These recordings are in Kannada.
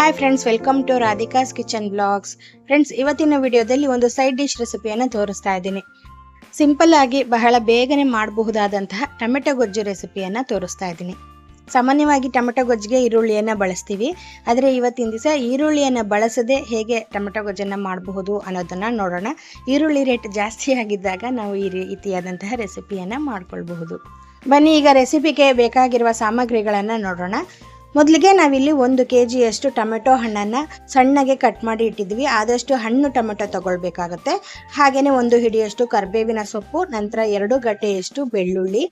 Hi friends welcome to Radhika's kitchen blogs friends ಇವತ್ತಿನ ವಿಡಿಯೋದಲ್ಲಿ ಒಂದು ಸೈಡ್ ಡಿಶ್ ರೆಸಿಪಿಯನ್ನು ತೋರಿಸ್ತಾ ಇದ್ದೀನಿ. ಸಿಂಪಲ್ ಆಗಿ ಬಹಳ ಬೇಗನೆ ಮಾಡಬಹುದಾದಂತಹ ಟೊಮೆಟೊ ಗೊಜ್ಜು ರೆಸಿಪಿಯನ್ನು ತೋರಿಸ್ತಾ ಇದ್ದೀನಿ. ಸಾಮಾನ್ಯವಾಗಿ ಟೊಮೆಟೊ ಗೊಜ್ಜಿಗೆ ಈರುಳ್ಳಿಯನ್ನು ಬಳಸ್ತೀವಿ. ಆದರೆ ಇವತ್ತಿನ ದಿವಸ ಈರುಳ್ಳಿಯನ್ನು ಬಳಸದೆ ಹೇಗೆ ಟೊಮೆಟೊ ಗೊಜ್ಜನ್ನು ಮಾಡಬಹುದು ಅನ್ನೋದನ್ನು ನೋಡೋಣ. ಈರುಳ್ಳಿ ರೇಟ್ ಜಾಸ್ತಿ ಆಗಿದ್ದಾಗ ನಾವು ಈ ರೀತಿಯಾದಂತಹ ರೆಸಿಪಿಯನ್ನು ಮಾಡ್ಕೊಳ್ಬಹುದು. ಬನ್ನಿ, ಈಗ ರೆಸಿಪಿಗೆ ಬೇಕಾಗಿರುವ ಸಾಮಗ್ರಿಗಳನ್ನು ನೋಡೋಣ. ಮೊದಲಿಗೆ ನಾವಿಲ್ಲಿ ಒಂದು ಕೆ ಜಿಯಷ್ಟು ಟೊಮೆಟೊ ಹಣ್ಣನ್ನು ಸಣ್ಣಗೆ ಕಟ್ ಮಾಡಿ ಇಟ್ಟಿದ್ವಿ. ಆದಷ್ಟು ಹಣ್ಣು ಟೊಮೆಟೊ ತಗೊಳ್ಬೇಕಾಗತ್ತೆ. ಹಾಗೆಯೇ ಒಂದು ಹಿಡಿಯಷ್ಟು ಕರ್ಬೇವಿನ ಸೊಪ್ಪು, ನಂತರ ಎರಡು ಗಟ್ಟೆಯಷ್ಟು ಬೆಳ್ಳುಳ್ಳಿ,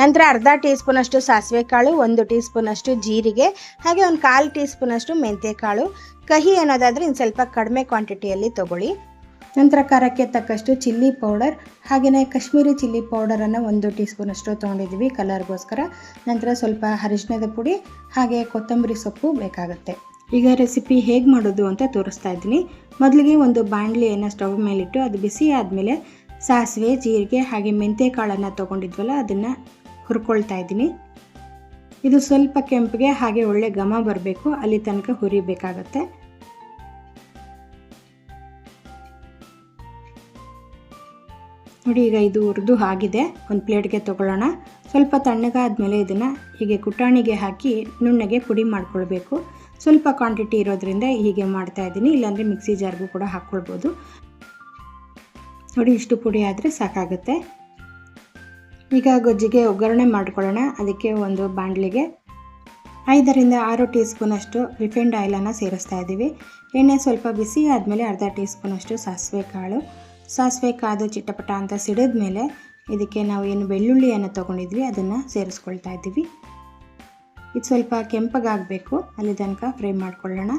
ನಂತರ ಅರ್ಧ ಟೀ ಸ್ಪೂನಷ್ಟು ಸಾಸಿವೆ ಕಾಳು ಒಂದು ಟೀ ಸ್ಪೂನಷ್ಟು ಜೀರಿಗೆ, ಹಾಗೆ ಒಂದು ಕಾಲು ಟೀ ಸ್ಪೂನಷ್ಟು ಮೆಂತ್ಯ ಕಾಳು ಕಹಿ ಅನ್ನೋದಾದರೆ ಇನ್ನು ಸ್ವಲ್ಪ ಕಡಿಮೆ ಕ್ವಾಂಟಿಟಿಯಲ್ಲಿ ತಗೊಳ್ಳಿ. ನಂತರ ಖಾರಕ್ಕೆ ತಕ್ಕಷ್ಟು ಚಿಲ್ಲಿ ಪೌಡರ್ ಹಾಗೆಯೇ ಕಾಶ್ಮೀರಿ ಚಿಲ್ಲಿ ಪೌಡರನ್ನು ಒಂದು ಟೀ ಸ್ಪೂನಷ್ಟು ತೊಗೊಂಡಿದ್ದೀವಿ ಕಲರ್ಗೋಸ್ಕರ. ನಂತರ ಸ್ವಲ್ಪ ಅರಿಶಿನದ ಪುಡಿ ಹಾಗೆ ಕೊತ್ತಂಬರಿ ಸೊಪ್ಪು ಬೇಕಾಗುತ್ತೆ. ಈಗ ರೆಸಿಪಿ ಹೇಗೆ ಮಾಡೋದು ಅಂತ ತೋರಿಸ್ತಾ ಇದ್ದೀನಿ. ಮೊದಲಿಗೆ ಒಂದು ಬಾಣಲಿಯನ್ನು ಸ್ಟವ್ ಮೇಲಿಟ್ಟು ಅದು ಬಿಸಿ ಆದಮೇಲೆ ಸಾಸಿವೆ, ಜೀರಿಗೆ ಹಾಗೆ ಮೆಂತ್ಯ ಕಾಳನ್ನು ತೊಗೊಂಡಿದ್ವಲ್ಲ ಅದನ್ನು ಹುರ್ಕೊಳ್ತಾ ಇದ್ದೀನಿ. ಇದು ಸ್ವಲ್ಪ ಕೆಂಪಿಗೆ ಹಾಗೆ ಒಳ್ಳೆ ಘಮ ಬರಬೇಕು, ಅಲ್ಲಿ ತನಕ ಹುರಿಬೇಕಾಗತ್ತೆ. ನೋಡಿ, ಈಗ ಇದು ಹುರಿದು ಆಗಿದೆ. ಒಂದು ಪ್ಲೇಟ್ಗೆ ತೊಗೊಳ್ಳೋಣ. ಸ್ವಲ್ಪ ತಣ್ಣಗಾದಮೇಲೆ ಇದನ್ನು ಹೀಗೆ ಕುಟಾಣಿಗೆ ಹಾಕಿ ನುಣ್ಣಗೆ ಪುಡಿ ಮಾಡ್ಕೊಳ್ಬೇಕು. ಸ್ವಲ್ಪ ಕ್ವಾಂಟಿಟಿ ಇರೋದ್ರಿಂದ ಹೀಗೆ ಮಾಡ್ತಾ ಇದ್ದೀನಿ. ಇಲ್ಲಾಂದರೆ ಮಿಕ್ಸಿ ಜಾರ್ಗೂ ಕೂಡ ಹಾಕ್ಕೊಳ್ಬೋದು ನೋಡಿ, ಇಷ್ಟು ಪುಡಿ ಆದರೆ ಸಾಕಾಗುತ್ತೆ. ಈಗ ಗೊಜ್ಜಿಗೆ ಒಗ್ಗರಣೆ ಮಾಡ್ಕೊಳ್ಳೋಣ. ಅದಕ್ಕೆ ಒಂದು ಬಾಣಲಿಗೆ ಐದರಿಂದ ಆರು ಟೀ ಸ್ಪೂನಷ್ಟು ರಿಫೈಂಡ್ ಆಯಿಲನ್ನು ಸೇರಿಸ್ತಾ ಇದ್ದೀವಿ ಎಣ್ಣೆ ಸ್ವಲ್ಪ ಬಿಸಿ ಆದಮೇಲೆ ಅರ್ಧ ಟೀ ಸ್ಪೂನಷ್ಟು ಸಾಸಿವೆ ಕಾಳು. ಸಾಸಿವೆ ಕಾದು ಚಿಟ್ಟಪಟ ಅಂತ ಸಿಡಿದ ಮೇಲೆ ಇದಕ್ಕೆ ನಾವು ಏನು ಬೆಳ್ಳುಳ್ಳಿಯನ್ನು ತೊಗೊಂಡಿದ್ವಿ, ಅದನ್ನು ಸೇರಿಸ್ಕೊಳ್ತಾ ಇದ್ದೀವಿ. ಇದು ಸ್ವಲ್ಪ ಕೆಂಪಗಾಗಬೇಕು, ಅಲ್ಲಿ ತನಕ ಫ್ರೈ ಮಾಡ್ಕೊಳ್ಳೋಣ.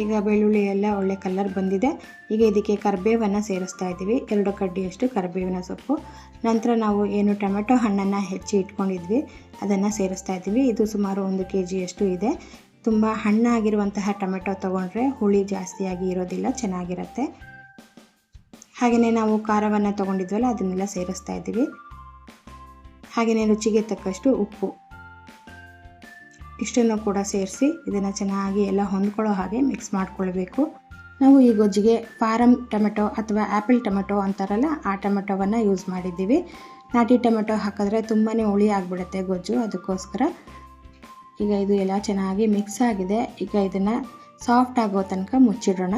ಈಗ ಬೆಳ್ಳುಳ್ಳಿ ಎಲ್ಲ ಒಳ್ಳೆ ಕಲರ್ ಬಂದಿದೆ. ಈಗ ಇದಕ್ಕೆ ಕರಿಬೇವನ್ನು ಸೇರಿಸ್ತಾ ಇದ್ದೀವಿ. ಎರಡು ಕಡ್ಡಿಯಷ್ಟು ಕರಿಬೇವಿನ ಸೊಪ್ಪು. ನಂತರ ನಾವು ಏನು ಟೊಮೆಟೊ ಹಣ್ಣನ್ನು ಹೆಚ್ಚಿ ಇಟ್ಕೊಂಡಿದ್ವಿ. ಅದನ್ನು ಸೇರಿಸ್ತಾ ಇದ್ದೀವಿ. ಇದು ಸುಮಾರು ಒಂದು ಕೆ ಜಿಯಷ್ಟು ಇದೆ. ತುಂಬ ಹಣ್ಣಾಗಿರುವಂತಹ ಟೊಮೆಟೊ ತೊಗೊಂಡ್ರೆ ಹುಳಿ ಜಾಸ್ತಿಯಾಗಿ ಇರೋದಿಲ್ಲ, ಚೆನ್ನಾಗಿರುತ್ತೆ. ಹಾಗೆಯೇ ನಾವು ಖಾರವನ್ನು ತೊಗೊಂಡಿದ್ವಲ್ಲ, ಅದನ್ನೆಲ್ಲ ಸೇರಿಸ್ತಾ ಇದ್ದೀವಿ. ಹಾಗೆಯೇ ರುಚಿಗೆ ತಕ್ಕಷ್ಟು ಉಪ್ಪು. ಇಷ್ಟನ್ನು ಕೂಡ ಸೇರಿಸಿ ಇದನ್ನು ಚೆನ್ನಾಗಿ ಎಲ್ಲ ಹೊಂದ್ಕೊಳ್ಳೋ ಹಾಗೆ ಮಿಕ್ಸ್ ಮಾಡಿಕೊಳ್ಬೇಕು. ನಾವು ಈ ಗೊಜ್ಜಿಗೆ ಫಾರಮ್ ಟೊಮೆಟೊ ಅಥವಾ ಆ್ಯಪಲ್ ಟೊಮೆಟೊ ಅಂತಾರಲ್ಲ, ಆ ಟೊಮೆಟೊವನ್ನು ಯೂಸ್ ಮಾಡಿದ್ದೀವಿ. ನಾಟಿ ಟೊಮೆಟೊ ಹಾಕಿದ್ರೆ ತುಂಬಾ ಹುಳಿ ಆಗಿಬಿಡುತ್ತೆ ಗೊಜ್ಜು, ಅದಕ್ಕೋಸ್ಕರ. ಈಗ ಇದು ಎಲ್ಲ ಚೆನ್ನಾಗಿ ಮಿಕ್ಸ್ ಆಗಿದೆ. ಈಗ ಇದನ್ನು ಸಾಫ್ಟ್ ಆಗೋ ತನಕ ಮುಚ್ಚಿಡೋಣ.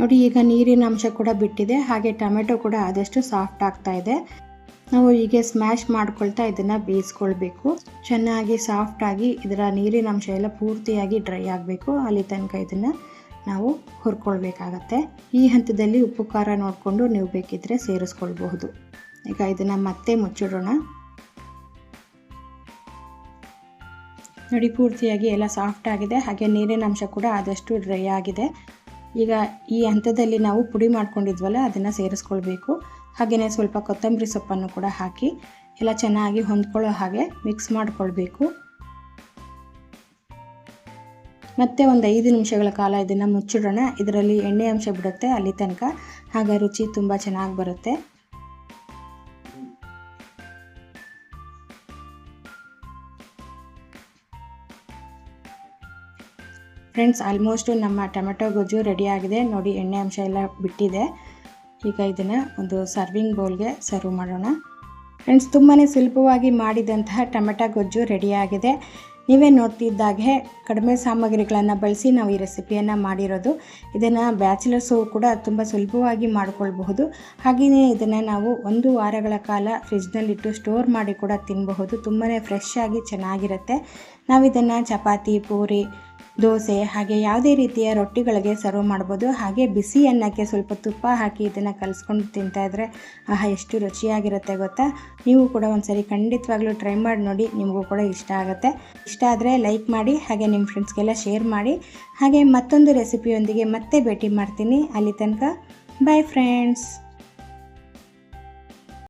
ನೋಡಿ, ಈಗ ನೀರಿನ ಅಂಶ ಕೂಡ ಬಿಟ್ಟಿದೆ. ಹಾಗೆ ಟೊಮೆಟೊ ಕೂಡ ಆದಷ್ಟು ಸಾಫ್ಟ್ ಆಗ್ತಾ ಇದೆ. ನಾವು ಹೀಗೆ ಸ್ಮ್ಯಾಶ್ ಮಾಡ್ಕೊಳ್ತಾ ಇದನ್ನು ಬೇಯಿಸ್ಕೊಳ್ಬೇಕು. ಚೆನ್ನಾಗಿ ಸಾಫ್ಟಾಗಿ ಇದರ ನೀರಿನ ಅಂಶ ಎಲ್ಲ ಪೂರ್ತಿಯಾಗಿ ಡ್ರೈ ಆಗಬೇಕು. ಅಲ್ಲಿ ತನಕ ಇದನ್ನು ನಾವು ಹುರ್ಕೊಳ್ಬೇಕಾಗತ್ತೆ. ಈ ಹಂತದಲ್ಲಿ ಉಪ್ಪು, ಖಾರ ನೋಡಿಕೊಂಡು ನೀವು ಬೇಕಿದ್ದರೆ ಸೇರಿಸ್ಕೊಳ್ಬಹುದು. ಈಗ ಇದನ್ನು ಮತ್ತೆ ಮುಚ್ಚಿಡೋಣ. ನೋಡಿ, ಪೂರ್ತಿಯಾಗಿ ಎಲ್ಲ ಸಾಫ್ಟ್ ಆಗಿದೆ. ಹಾಗೆ ನೀರಿನ ಅಂಶ ಕೂಡ ಆದಷ್ಟು ಡ್ರೈ ಆಗಿದೆ. ಈಗ ಈ ಹಂತದಲ್ಲಿ ನಾವು ಪುಡಿ ಮಾಡ್ಕೊಂಡಿದ್ವಲ್ಲ, ಅದನ್ನು ಸೇರಿಸ್ಕೊಳ್ಬೇಕು. ಹಾಗೆಯೇ ಸ್ವಲ್ಪ ಕೊತ್ತಂಬರಿ ಸೊಪ್ಪನ್ನು ಕೂಡ ಹಾಕಿ ಎಲ್ಲ ಚೆನ್ನಾಗಿ ಹೊಂದ್ಕೊಳ್ಳೋ ಹಾಗೆ ಮಿಕ್ಸ್ ಮಾಡಿಕೊಳ್ಬೇಕು. ಮತ್ತೆ ಒಂದು ಐದು ನಿಮಿಷಗಳ ಕಾಲ ಇದನ್ನು ಮುಚ್ಚಿಡೋಣ. ಇದರಲ್ಲಿ ಎಣ್ಣೆ ಅಂಶ ಬಿಡುತ್ತೆ ಅಲ್ಲಿ ತನಕ. ಹಾಗೆ ರುಚಿ ತುಂಬ ಚೆನ್ನಾಗಿ ಬರುತ್ತೆ. ಫ್ರೆಂಡ್ಸ್ ಆಲ್ಮೋಸ್ಟು ನಮ್ಮ ಟೊಮೆಟೊ ಗೊಜ್ಜು ರೆಡಿಯಾಗಿದೆ ನೋಡಿ ಎಣ್ಣೆ ಅಂಶ ಎಲ್ಲ ಬಿಟ್ಟಿದೆ. ಈಗ ಇದನ್ನು ಒಂದು ಸರ್ವಿಂಗ್ ಬೌಲ್ಗೆ ಸರ್ವ್ ಮಾಡೋಣ. ಫ್ರೆಂಡ್ಸ್ ತುಂಬಾ ಸುಲಭವಾಗಿ ಮಾಡಿದಂತಹ ಟೊಮೆಟೊ ಗೊಜ್ಜು ರೆಡಿಯಾಗಿದೆ ನೀವೇ ನೋಡ್ತಿದ್ದಾಗೆ ಕಡಿಮೆ ಸಾಮಗ್ರಿಗಳನ್ನು ಬಳಸಿ ನಾವು ಈ ರೆಸಿಪಿಯನ್ನು ಮಾಡಿರೋದು. ಇದನ್ನು ಬ್ಯಾಚುಲರ್ಸು ಕೂಡ ತುಂಬ ಸುಲಭವಾಗಿ ಮಾಡಿಕೊಳ್ಬಹುದು. ಹಾಗೆಯೇ ಇದನ್ನು ನಾವು ಒಂದು ವಾರಗಳ ಕಾಲ ಫ್ರಿಜ್ನಲ್ಲಿಟ್ಟು ಸ್ಟೋರ್ ಮಾಡಿ ಕೂಡ ತಿನ್ನಬಹುದು ತುಂಬಾ ಫ್ರೆಶ್ ಆಗಿ ಚೆನ್ನಾಗಿರುತ್ತೆ. ನಾವು ಇದನ್ನು ಚಪಾತಿ, ಪೂರಿ, ದೋಸೆ ಹಾಗೆ ಯಾವುದೇ ರೀತಿಯ ರೊಟ್ಟಿಗಳಿಗೆ ಸರ್ವ್ ಮಾಡ್ಬೋದು. ಹಾಗೆ ಬಿಸಿ ಅನ್ನಕ್ಕೆ ಸ್ವಲ್ಪ ತುಪ್ಪ ಹಾಕಿ ಇದನ್ನು ಕಲಿಸ್ಕೊಂಡು ತಿಂತಾಯಿದ್ರೆ ಆಹಾ, ಎಷ್ಟು ರುಚಿಯಾಗಿರುತ್ತೆ ಗೊತ್ತಾ? ನೀವು ಕೂಡ ಒಂದ್ಸರಿ ಖಂಡಿತವಾಗ್ಲೂ ಟ್ರೈ ಮಾಡಿ ನೋಡಿ, ನಿಮಗೂ ಕೂಡ ಇಷ್ಟ ಆಗುತ್ತೆ. ಇಷ್ಟ ಆದರೆ ಲೈಕ್ ಮಾಡಿ, ಹಾಗೆ ನಿಮ್ಮ ಫ್ರೆಂಡ್ಸ್ಗೆಲ್ಲ ಶೇರ್ ಮಾಡಿ. ಹಾಗೆ ಮತ್ತೊಂದು ರೆಸಿಪಿಯೊಂದಿಗೆ ಮತ್ತೆ ಭೇಟಿ ಮಾಡ್ತೀನಿ. ಅಲ್ಲಿ ತನಕ ಬಾಯ್ ಫ್ರೆಂಡ್ಸ್